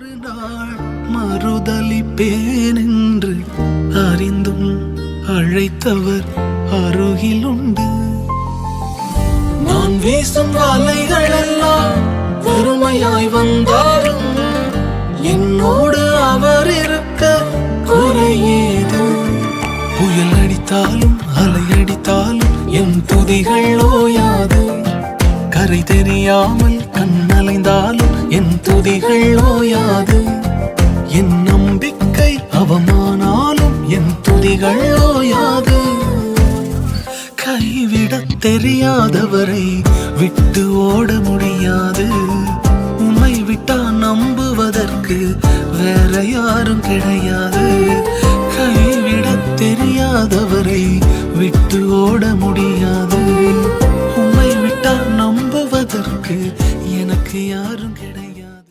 ஒரு நாள் மறுதலிப்பேன் என்று அறிந்தும் அழைத்தவர் அருகில் உண்டு நான் வீசும் வாலைகள் எல்லாம் பெருமையாய் வந்தாலும் என்னோடு அவர் இருக்க குறையேது புயல் அடித்தாலும் அலை அடித்தாலும் என் துதிகள் ஓயாது. கரை தெரியாமல் கண்ணலைந்தாலும் என் துதிகள் ஓயாது. என் நம்பிக்கை அவமானாலும் என் துதிகள் ஓயாது. கைவிட தெரியாதவரை விட்டு ஓட முடியாது. உண்மை விட்டா நம்புவதற்கு வேற யாரும் கிடையாது. கைவிட தெரியாதவரை விட்டு ஓட முடியாது. உண்மை விட்டா நம்புவதற்கு எனக்கு யாரும் கிடையாது.